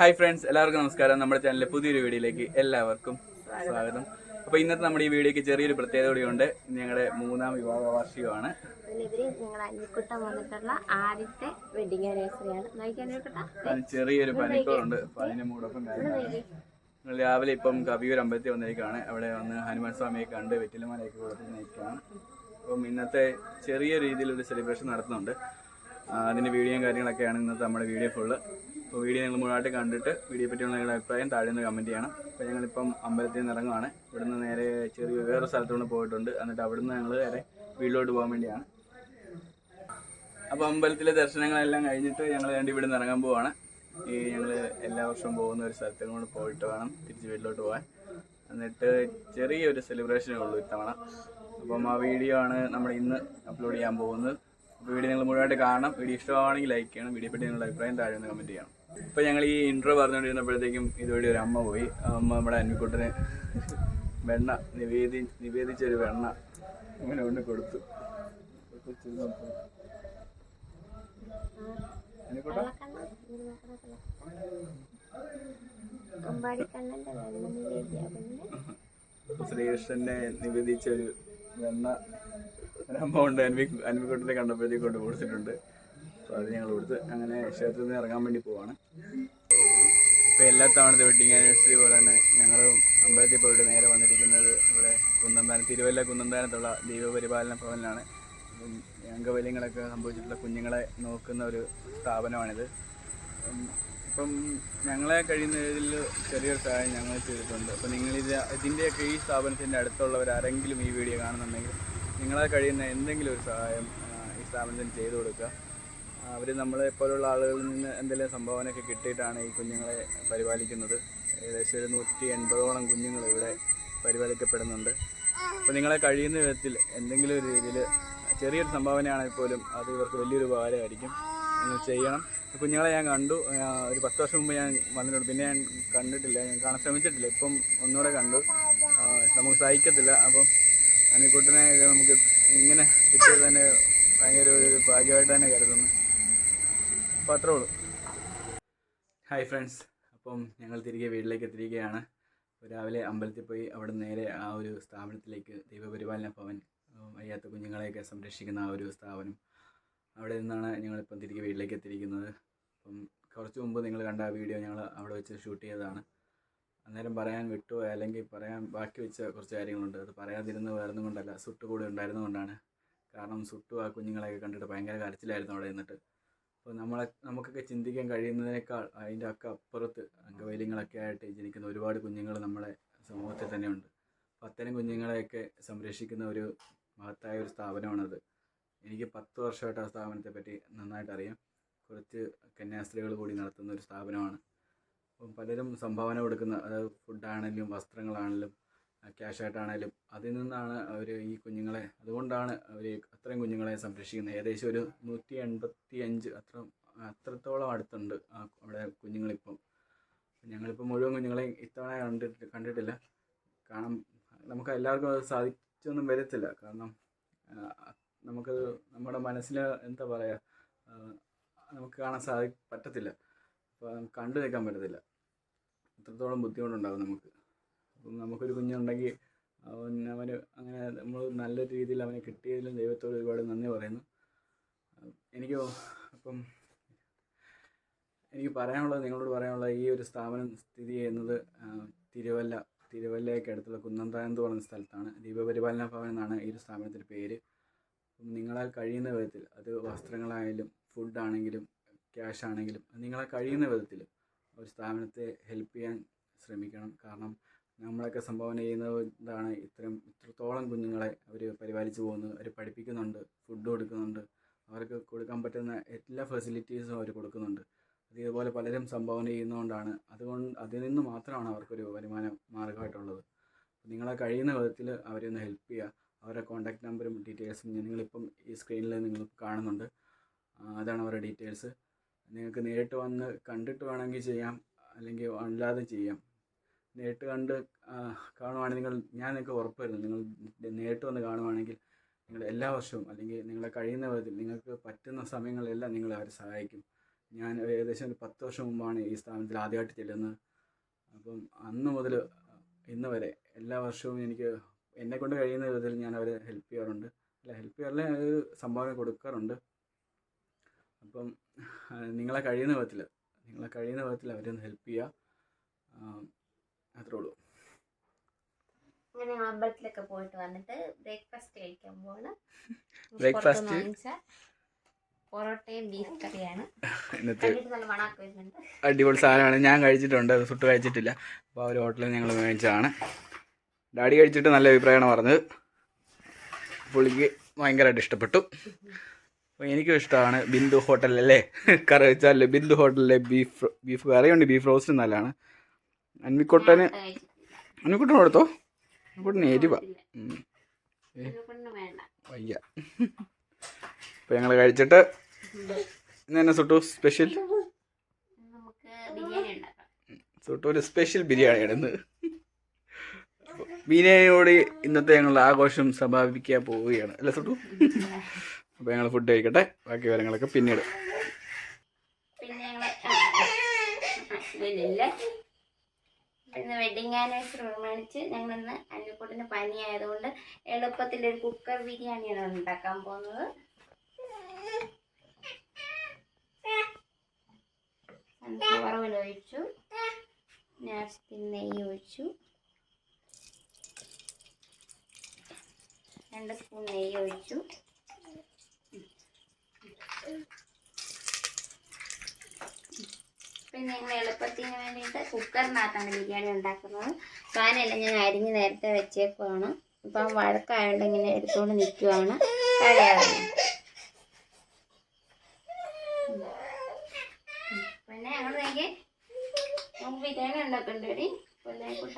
Hi friends എല്ലാവർക്കും നമസ്കാരം. നമ്മുടെ ചാനലിലെ പുതിയൊരു വീഡിയോയിലേക്ക് എല്ലാവർക്കും സ്വാഗതം. അപ്പോൾ ഇന്നത്തെ നമ്മുടെ ഈ വീഡിയോയ്ക്ക് ചെറിയൊരു പ്രത്യേകത കൂടിയുണ്ട്. ഞങ്ങളുടെ മൂന്നാം വിവാഹ വാർഷികമാണ് ആദ്യത്തെ വെഡിങ് ആനിവേഴ്സറിയാണ് ചെറിയൊരു പനിക്കോളുണ്ട് അപ്പോൾ മൂടൊപ്പം ഞങ്ങൾ രാവിലെ ഇപ്പം കവിയൂർ അമ്പലത്തിൽ വന്നിരിക്കുകയാണ്. അവിടെ വന്ന് ഹനുമാൻ സ്വാമിയെ കണ്ട് വെറ്റിലമാലയൊക്കെ കൊടുത്ത് അപ്പം ഇന്നത്തെ ചെറിയ രീതിയിൽ ഒരു സെലിബ്രേഷൻ നടത്തുന്നുണ്ട് അതിന്റെ അതിന്റെ വീഡിയോയും കാര്യങ്ങളൊക്കെയാണ് ഇന്നത്തെ നമ്മുടെ വീഡിയോ ഫുള്ള് അപ്പോൾ വീഡിയോ നിങ്ങൾ മുഴുവനായിട്ട് കണ്ടിട്ട് വീഡിയോ പറ്റിയുള്ള നിങ്ങളുടെ അഭിപ്രായം താഴെ നിന്ന് കമന്റ് ചെയ്യണം. അപ്പോൾ ഞങ്ങളിപ്പം അമ്പലത്തിൽ നിന്ന് ഇറങ്ങുവാണ്. ഇവിടുന്ന് നേരെ ചെറിയ വേറെ സ്ഥലത്തുകൊണ്ട് പോയിട്ടുണ്ട്. എന്നിട്ട് അവിടുന്ന് ഞങ്ങൾ നേരെ വീട്ടിലോട്ട് പോകാൻ വേണ്ടിയാണ്. അപ്പോൾ അമ്പലത്തിലെ ദർശനങ്ങളെല്ലാം കഴിഞ്ഞിട്ട് ഞങ്ങൾ രണ്ട് ഇവിടെ നിന്ന് ഇറങ്ങാൻ പോവാണ്. ഈ ഞങ്ങൾ എല്ലാ വർഷവും പോകുന്ന ഒരു സ്ഥലത്തും കൂടെ പോയിട്ട് വേണം തിരിച്ച് വീട്ടിലോട്ട് പോകാൻ. എന്നിട്ട് ചെറിയൊരു സെലിബ്രേഷനേ ഉള്ളൂ ഇത്തവണ. അപ്പം ആ വീഡിയോ ആണ് നമ്മൾ ഇന്ന് അപ്ലോഡ് ചെയ്യാൻ പോകുന്നത്. അപ്പോൾ വീഡിയോ നിങ്ങൾ മുഴുവനായിട്ട് കാണണം. വീഡിയോ ഇഷ്ടമാണെങ്കിൽ ലൈക്ക് ചെയ്യണം. വീഡിയോ പറ്റി നിങ്ങളുടെ അഭിപ്രായം താഴെ ഒന്ന് കമന്റ് ചെയ്യണം. ഇപ്പോൾ ഞങ്ങൾ ഈ ഇൻട്രോ പറഞ്ഞുകൊണ്ടിരുന്നപ്പോഴത്തേക്കും ഇതുവഴി ഒരു അമ്മ പോയി. ആ അമ്മ നമ്മുടെ അന്മിക്കുട്ടനെ വെണ്ണ നിവേദി നിവേദിച്ചൊരു വെണ്ണ അങ്ങനെ കൊണ്ട് കൊടുത്തു. ശ്രീകൃഷ്ണനെ നിവേദിച്ചൊരു വെണ്ണ അമ്മ കൊണ്ട് അന്വി അന്വിക്കുട്ടനെ കണ്ടപ്പോഴത്തേക്കൊണ്ട് കൊടുത്തിട്ടുണ്ട്. അപ്പോൾ അത് ഞങ്ങൾ കൊടുത്ത് അങ്ങനെ ക്ഷേത്രത്തിൽ നിന്ന് ഇറങ്ങാൻ വേണ്ടി പോവാണ്. ഇപ്പോൾ എല്ലാ തവണത്തെ വെഡിങ് ആനിവേഴ്സറി പോലെ തന്നെ ഞങ്ങൾ അമ്പലത്തിൽ പോയിട്ട് നേരെ വന്നിരിക്കുന്നത് ഇവിടെ കുന്നന്താനം തിരുവല്ല കുന്നന്താനത്തുള്ള ദൈവപരിപാലന ഭവനിലാണ്. അംഗവല്യങ്ങളൊക്കെ സംഭവിച്ചിട്ടുള്ള കുഞ്ഞുങ്ങളെ നോക്കുന്ന ഒരു സ്ഥാപനമാണിത്. ഇപ്പം ഞങ്ങളെ കഴിയുന്നതിൽ ചെറിയൊരു സഹായം ഞങ്ങൾ ചെയ്തിട്ടുണ്ട്. അപ്പം നിങ്ങളിത് ഇതിന്റെയൊക്കെ ഈ സ്ഥാപനത്തിന്റെ അടുത്തുള്ളവർ ആരെങ്കിലും ഈ വീഡിയോ കാണുന്നുണ്ടെങ്കിൽ നിങ്ങളെ കഴിയുന്ന എന്തെങ്കിലും ഒരു സഹായം ഈ സ്ഥാപനത്തിന് ചെയ്തു കൊടുക്കുക. അവർ നമ്മളെ പോലുള്ള ആളുകളിൽ നിന്ന് എന്തെങ്കിലും സംഭാവനയൊക്കെ കിട്ടിയിട്ടാണ് ഈ കുഞ്ഞുങ്ങളെ പരിപാലിക്കുന്നത്. ഏകദേശം ഒരു നൂറ്റി എൺപതോളം കുഞ്ഞുങ്ങൾ ഇവിടെ പരിപാലിക്കപ്പെടുന്നുണ്ട്. അപ്പോൾ നിങ്ങളെ കഴിയുന്ന വിധത്തിൽ എന്തെങ്കിലും ഒരു രീതിയിൽ ചെറിയൊരു സംഭാവനയാണെങ്കിൽ പോലും അത് ഇവർക്ക് വലിയൊരു ഉപകാരമായിരിക്കും. നിങ്ങൾ ചെയ്യണം. കുഞ്ഞുങ്ങളെ ഞാൻ കണ്ടു. ഒരു പത്ത് വർഷം മുമ്പ് ഞാൻ വന്നിട്ടുണ്ട്. പിന്നെ ഞാൻ കണ്ടിട്ടില്ല. ഞാൻ കാണാൻ ശ്രമിച്ചിട്ടില്ല. ഇപ്പം ഒന്നുകൂടെ കണ്ടു. നമുക്ക് സഹിക്കത്തില്ല. അപ്പം അനിക്കുട്ടനെ നമുക്ക് ഇങ്ങനെ കിട്ടിയത് തന്നെ ഭയങ്കര ഒരു ഭാഗ്യമായിട്ട് തന്നെ കരുതുന്നു. അപ്പോൾ അത്രേ ഉള്ളൂ. ഹായ് ഫ്രണ്ട്സ് അപ്പം ഞങ്ങൾ തിരികെ വീട്ടിലേക്ക് എത്തിയിരിക്കുകയാണ്. രാവിലെ അമ്പലത്തിൽ പോയി അവിടെ നേരെ ആ ഒരു സ്ഥാപനത്തിലേക്ക് ദൈവപരിപാലന ഭവൻ വയ്യാത്ത കുഞ്ഞുങ്ങളെയൊക്കെ സംരക്ഷിക്കുന്ന ആ ഒരു സ്ഥാപനം. അവിടെ നിന്നാണ് ഞങ്ങളിപ്പം തിരികെ വീട്ടിലേക്ക് എത്തിയിരിക്കുന്നത്. അപ്പം കുറച്ച് മുമ്പ് നിങ്ങൾ കണ്ട ആ വീഡിയോ ഞങ്ങൾ അവിടെ വെച്ച് ഷൂട്ട് ചെയ്തതാണ്. അന്നേരം പറയാൻ വിട്ടു അല്ലെങ്കിൽ പറയാൻ ബാക്കി വെച്ച കുറച്ച് കാര്യങ്ങളുണ്ട്. അത് പറയാതിരുന്ന് വേറൊന്നും കൊണ്ടല്ല സുട്ട് കൂടെ ഉണ്ടായിരുന്നുകൊണ്ടാണ് കാരണം സുട്ടു ആ കുഞ്ഞുങ്ങളെയൊക്കെ കണ്ടിട്ട് ഭയങ്കര കരച്ചിലായിരുന്നു അവിടെ നിന്നിട്ട്. അപ്പോൾ നമ്മളെ നമുക്കൊക്കെ ചിന്തിക്കാൻ കഴിയുന്നതിനേക്കാൾ അതിന്റെ ഒക്കെ അപ്പുറത്ത് അംഗവൈല്യങ്ങളൊക്കെ ആയിട്ട് ജനിക്കുന്ന ഒരുപാട് കുഞ്ഞുങ്ങൾ നമ്മളെ സമൂഹത്തിൽ തന്നെയുണ്ട്. അപ്പോൾ അത്തരം കുഞ്ഞുങ്ങളെയൊക്കെ സംരക്ഷിക്കുന്ന ഒരു മഹത്തായ ഒരു സ്ഥാപനമാണത്. എനിക്ക് പത്ത് വർഷമായിട്ട് ആ സ്ഥാപനത്തെ പറ്റി നന്നായിട്ട് അറിയാം. കുറച്ച് കന്യാസ്ത്രീകൾ കൂടി നടത്തുന്ന ഒരു സ്ഥാപനമാണ്. അപ്പം പലരും സംഭാവന കൊടുക്കുന്ന അതായത് ഫുഡാണെങ്കിലും വസ്ത്രങ്ങളാണെങ്കിലും ക്യാഷ് ആയിട്ടാണേലും അതിൽ നിന്നാണ് അവർ ഈ കുഞ്ഞുങ്ങളെ അതുകൊണ്ടാണ് അവർ അത്രയും കുഞ്ഞുങ്ങളെ സംരക്ഷിക്കുന്നത്. ഏകദേശം ഒരു നൂറ്റി എൺപത്തി അഞ്ച് അത്ര അത്രത്തോളം അടുത്തുണ്ട് അവിടെ കുഞ്ഞുങ്ങളിപ്പം. ഞങ്ങളിപ്പോൾ മുഴുവൻ കുഞ്ഞുങ്ങളെ ഇത്തവണ കണ്ടിട്ട് കണ്ടിട്ടില്ല. കാരണം നമുക്ക് എല്ലാവർക്കും അത് സാധിച്ചൊന്നും വരത്തില്ല. കാരണം നമുക്ക് നമ്മുടെ മനസ്സിൽ എന്താ പറയുക നമുക്ക് കാണാൻ സാധി പറ്റത്തില്ല. അപ്പോൾ കണ്ടു നിൽക്കാൻ പറ്റത്തില്ല. അത്രത്തോളം ബുദ്ധിമുട്ടുണ്ടാകും നമുക്ക്. അപ്പം നമുക്കൊരു കുഞ്ഞുണ്ടെങ്കിൽ അവൻ അവന് അങ്ങനെ നമ്മൾ നല്ല രീതിയിൽ അവനെ കിട്ടിയതിലും ദൈവത്തോട് ഒരുപാട് നന്ദി പറയുന്നു. എനിക്ക് അപ്പം എനിക്ക് പറയാനുള്ളത് നിങ്ങളോട് പറയാനുള്ളത് ഈ ഒരു സ്ഥാപനം സ്ഥിതി ചെയ്യുന്നത് തിരുവല്ല തിരുവല്ലയ്ക്ക് അടുത്തുള്ള കുന്നന്താനം എന്ന് പറയുന്ന സ്ഥലത്താണ്. ദീപപരിപാലന ഭവൻ എന്നാണ് ഈ ഒരു സ്ഥാപനത്തിന്റെ പേര്. നിങ്ങളാൽ കഴിയുന്ന വിധത്തിൽ അത് വസ്ത്രങ്ങളായാലും ഫുഡാണെങ്കിലും ക്യാഷ് ആണെങ്കിലും നിങ്ങളാൽ കഴിയുന്ന വിധത്തിൽ ഒരു സ്ഥാപനത്തെ ഹെൽപ്പ് ചെയ്യാൻ ശ്രമിക്കണം. കാരണം നമ്മളൊക്കെ സംഭാവന ചെയ്യുന്നതാണ് ഇത്തരം ഇത്രത്തോളം കുഞ്ഞുങ്ങളെ അവർ പരിപാലിച്ചു പോകുന്നത് അവർ പഠിപ്പിക്കുന്നുണ്ട് ഫുഡ് കൊടുക്കുന്നുണ്ട്. അവർക്ക് കൊടുക്കാൻ പറ്റുന്ന എല്ലാ ഫെസിലിറ്റീസും അവർ കൊടുക്കുന്നുണ്ട്. അത് ഇതുപോലെ പലരും സംഭാവന ചെയ്യുന്നതുകൊണ്ടാണ്. അതുകൊണ്ട് അതിൽ നിന്ന് മാത്രമാണ് അവർക്കൊരു വരുമാന മാർഗമായിട്ടുള്ളത് നിങ്ങളെ കഴിയുന്ന വിധത്തിൽ അവരെ ഒന്ന് ഹെൽപ്പ് ചെയ്യുക. അവരുടെ കോൺടാക്ട് നമ്പറും ഡീറ്റെയിൽസും നിങ്ങളിപ്പം ഈ സ്ക്രീനിൽ നിങ്ങൾ കാണുന്നുണ്ട്. അതാണ് അവരുടെ ഡീറ്റെയിൽസ് നിങ്ങൾക്ക് നേരിട്ട് വന്ന് കണ്ടിട്ട് വേണമെങ്കിൽ ചെയ്യാം. അല്ലെങ്കിൽ അല്ലാതെ ചെയ്യാം. നേരിട്ട് കണ്ട് കാണുവാണെങ്കിൽ നിങ്ങൾ ഞാൻ നിങ്ങൾക്ക് ഉറപ്പ് വരുന്നു നിങ്ങൾ നേരിട്ട് വന്ന് കാണുവാണെങ്കിൽ നിങ്ങൾ എല്ലാ വർഷവും അല്ലെങ്കിൽ നിങ്ങളെ കഴിയുന്ന വിധത്തിൽ നിങ്ങൾക്ക് പറ്റുന്ന സമയങ്ങളിലെല്ലാം നിങ്ങൾ അവരെ സഹായിക്കും. ഞാൻ ഏകദേശം ഒരു പത്ത് വർഷം മുമ്പാണ് ഈ സ്ഥാപനത്തിൽ ആദ്യമായിട്ട് ചെല്ലുന്നത്. അപ്പം അന്ന് മുതൽ ഇന്ന് വരെ എല്ലാ വർഷവും എനിക്ക് എന്നെ കൊണ്ട് കഴിയുന്ന വിധത്തിൽ ഞാൻ അവരെ ഹെൽപ്പ് ചെയ്യാറുണ്ട്. അല്ല ഹെൽപ്പ് ചെയ്യാറില്ല ഒരു സംഭാവന കൊടുക്കാറുണ്ട്. അപ്പം നിങ്ങളെ കഴിയുന്ന വിധത്തിൽ നിങ്ങളെ കഴിയുന്ന വിധത്തിൽ അവരെ ഒന്ന് ഹെൽപ്പ് ചെയ്യുക. അത്രേ ഉള്ളൂ. അങ്ങനെ ഞങ്ങൾ അമ്പലത്തിലൊക്കെ പോയിട്ട് വന്നിട്ട് ബ്രേക്ക്ഫാസ്റ്റ് കഴിക്കാൻ പോവാണ്. ബ്രേക്ക്ഫാസ്റ്റ് പൊറോട്ടയും ബീഫ് കറിയാണ്. അടിപൊളി സാധനമാണ്. ഞാൻ കഴിച്ചിട്ടുണ്ട്. അത് സുട്ട് കഴിച്ചിട്ടില്ല. അപ്പോൾ ഒരു ഹോട്ടലിൽ ഞങ്ങൾ മേടിച്ചതാണ് ഡാഡി കഴിച്ചിട്ട് നല്ല അഭിപ്രായമാണ് പറഞ്ഞത്. പുള്ളിക്ക് ഭയങ്കരമായിട്ട് ഇഷ്ടപ്പെട്ടു. അപ്പോൾ എനിക്കും ഇഷ്ടമാണ് ബിന്ദു ഹോട്ടലല്ലേ കറി വെച്ചാൽ ബിന്ദു ഹോട്ടലിലെ ബീഫ് ബീഫ് കറിയുണ്ട് ബീഫ് റോസ്റ്റ് നല്ലതാണ്. അൻവിക്കുട്ടന്. അൻവിക്കുട്ടന് കൊടുത്തോ? അൻവിക്കുട്ടന് എരിവ. വയ്യ. അപ്പോൾ ഞങ്ങൾ കഴിച്ചിട്ട് ഇന്ന് തന്നെ സുട്ടു? സ്പെഷ്യൽ? ബിരിയാണി സുട്ടു ഒരു സ്പെഷ്യൽ ബിരിയാണിയാണ് ഇന്ന്. ബിരിയാണിയോട് ഇന്നത്തെ ഞങ്ങൾ ആഘോഷം സമാപിക്കാൻ പോവുകയാണ്. അല്ലേ സുട്ടു? അപ്പോൾ ഞങ്ങൾ ഫുഡ് കഴിക്കട്ടെ. ബാക്കി കാര്യങ്ങളൊക്കെ പിന്നീട്. പിന്നെ ഇതിലില്ല ഇന്ന് വെഡിങ് ആനിവേഴ്സറി പ്രമാണിച്ച് ഞങ്ങൾ ഇന്ന് അന്നക്കൂട്ടിന് പനിയായതുകൊണ്ട് എളുപ്പത്തിൽ ഒരു കുക്കർ ബിരിയാണിയാണ് ഉണ്ടാക്കാൻ പോകുന്നത്. ഒഴിച്ചു. നാസ്റ്റിൻ നെയ്യ് ഒഴിച്ചു. രണ്ട് സ്പൂൺ നെയ്യ് ഒഴിച്ചു. പിന്നെ ഞങ്ങൾ എളുപ്പത്തിന് വേണ്ടിയിട്ട് കുക്കറിനകത്താണ് ബിരിയാണി ഉണ്ടാക്കുന്നത് പാനെല്ലാം ഞാൻ അരിഞ്ഞ് നേരത്തെ വെച്ചേക്കുവാണ്. ഇപ്പം വഴക്കായതുകൊണ്ട് ഇങ്ങനെ എടുത്തുകൊണ്ട് നിൽക്കുവാണ്. കളയാതെ പിന്നെ ഞങ്ങൾ നോക്കി നമുക്ക് ബിരിയാണി ഉണ്ടാക്കണ്ടേടി. പിന്നെ കുട്ട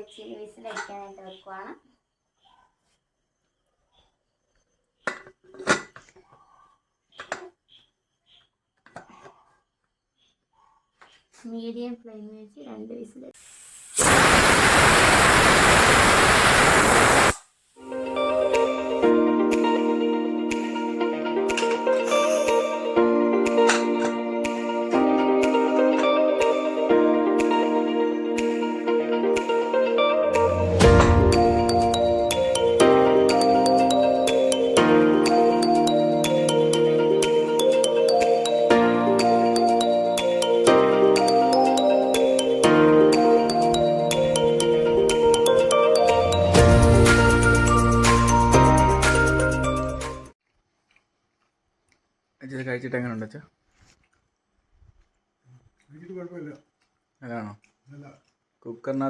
വെച്ച് വിസിലടിക്കാനായിട്ട് വെക്കുവാണ്. മീഡിയം ഫ്ലെയിമിൽ വെച്ച് രണ്ട് വിസിൽ കഴിച്ചിട്ട് എങ്ങനെ ഉണ്ട് അതാണോ? കുക്കറിനകത്ത്